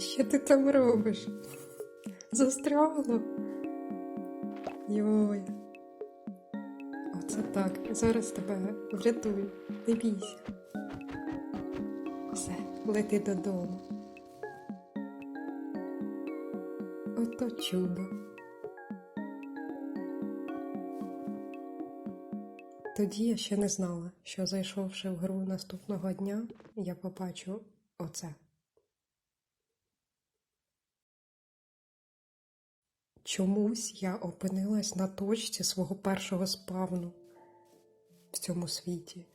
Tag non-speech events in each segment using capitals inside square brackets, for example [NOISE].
Що ти там робиш? Застрягла? Йой. Оце так. Зараз тебе врятую. Не бійся. Все, лети додому. Ото чудо. Тоді я ще не знала, що зайшовши в гру наступного дня, я побачу оце. Чомусь я опинилась на точці свого першого спавну в цьому світі.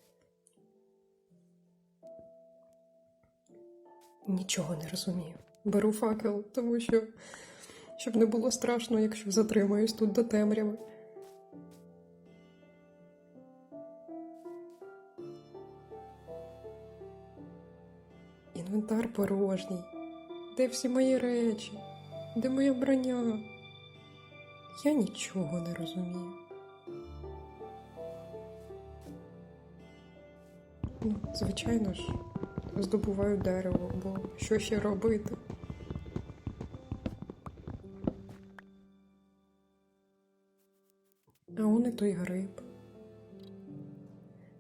Нічого не розумію. Беру факел, тому що щоб не було страшно, якщо затримаюсь тут до темряви. Інвентар порожній. Де всі мої речі? Де моя броня? Я нічого не розумію. Ну, звичайно ж, здобуваю дерево, бо що ще робити? А он і той гриб.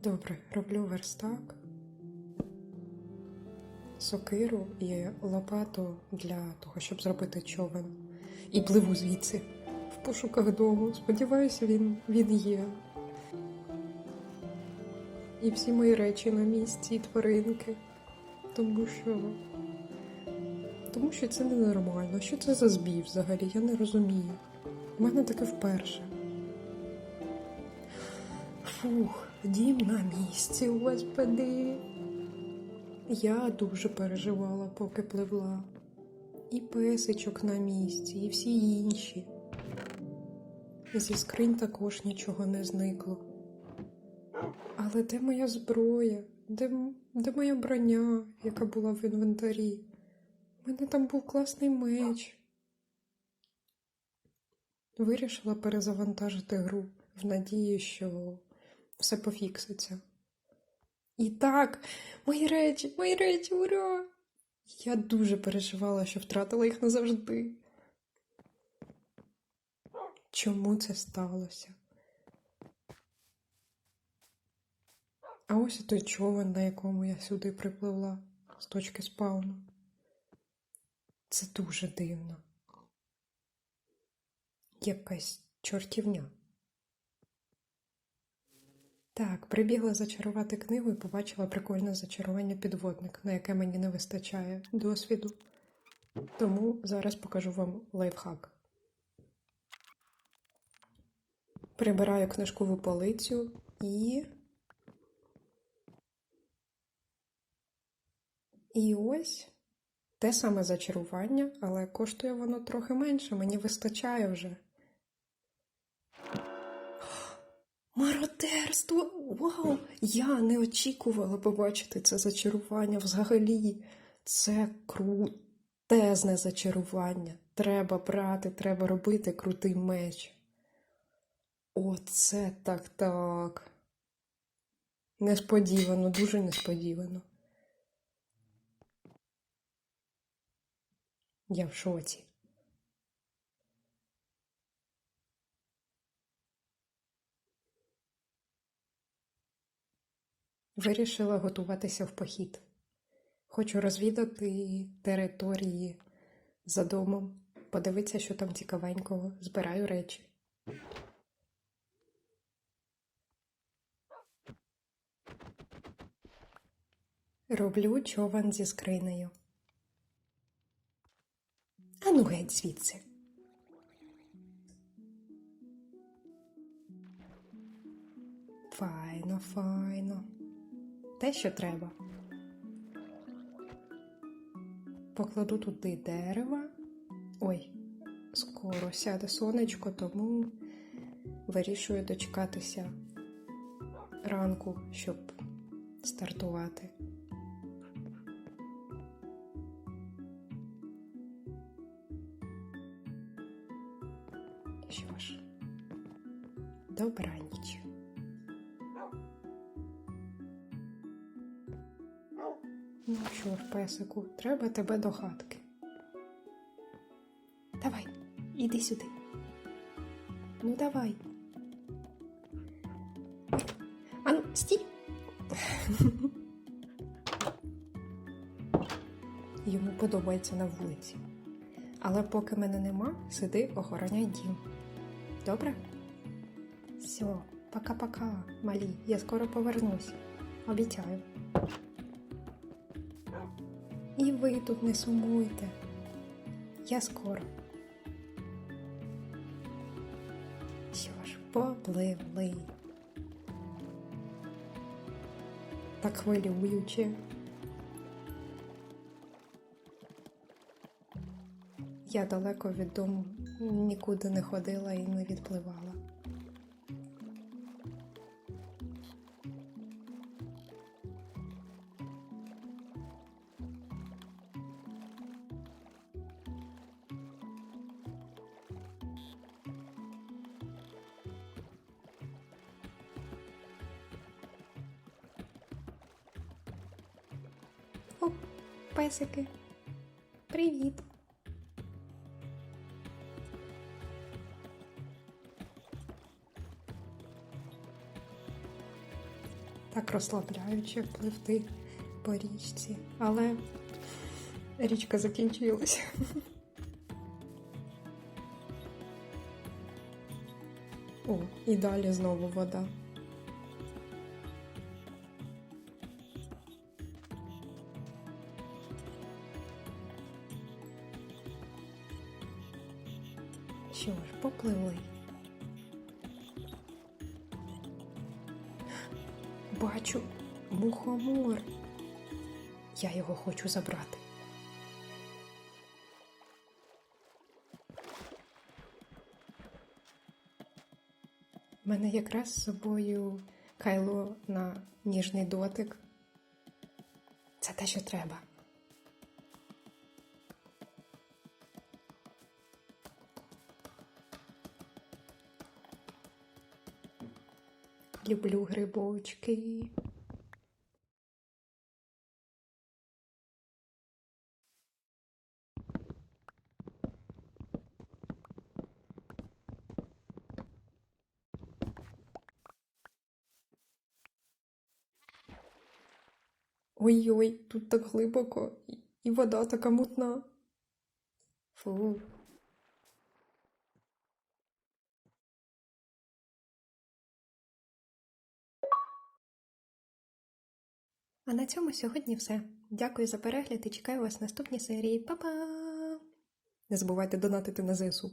Добре, роблю верстак, сокиру і лопату для того, щоб зробити човен. І пливу звідси пошуках дому. Сподіваюся, він, він є. І всі мої речі на місці, і тваринки. Тому що. Тому що це ненормально. Що це за збій взагалі? Я не розумію. У мене таке вперше. Фух, дім на місці, господи. Я дуже переживала, поки пливла. І песичок на місці, і всі інші. Зі скринь також нічого не зникло. Але де моя зброя? Де, де моя броня, яка була в інвентарі? У мене там був класний меч. Вирішила перезавантажити гру в надії, що все пофікситься. І так, мої речі, мої речі, ура! Я дуже переживала, що втратила їх назавжди. Чому це сталося? А ось і той човен, на якому я сюди припливла з точки спауну. Це дуже дивно. Якась чортівня. Так, прибігла зачарувати книгу і побачила прикольне зачарування підводник, на яке мені не вистачає досвіду. Тому зараз покажу вам лайфхак. Прибираю книжкову полицю і. І ось те саме зачарування, але коштує воно трохи менше, мені вистачає вже. Мародерство! Вау! Я не очікувала побачити це зачарування взагалі. Це крутезне зачарування. Треба брати, треба робити крутий меч. Оце так так. Несподівано, дуже несподівано. Я в шоці. Вирішила готуватися в похід. Хочу розвідати території за домом, подивитися, що там цікавенького, збираю речі. Роблю човен зі скринею. Ану геть звідси. Файно, файно. Те, що треба. Покладу туди дерева. Ой, скоро сяде сонечко, тому вирішую дочекатися ранку, щоб стартувати. Що ж, добраніч. Ну що ж, песику, треба тебе до хатки. Давай, іди сюди. Ну давай. Ану, стій. [LAUGHS] Йому подобається на вулиці. Але поки мене нема, сиди, охороняй дім. Добре? Все, пока-пока, малі. Я скоро повернусь. Обіцяю. І ви тут не сумуйте. Я скоро. Що ж, попливли. Так хвилююче. Я далеко від дому нікуди не ходила і не відпливала. О, песики. Привіт. Так розслабляюче пливти по річці, але річка закінчилася. О, і далі знову вода. Що ж, попливли. Бачу мухомор. Я його хочу забрати. У мене якраз з собою кайло на ніжний дотик. Це те, що треба. Люблю грибочки. Ой-ой, тут так глибоко, і- вода така мутна. Фу. А на цьому сьогодні все. Дякую за перегляд і чекаю вас в наступній серії. Па-па! Не забувайте донатити на ЗСУ.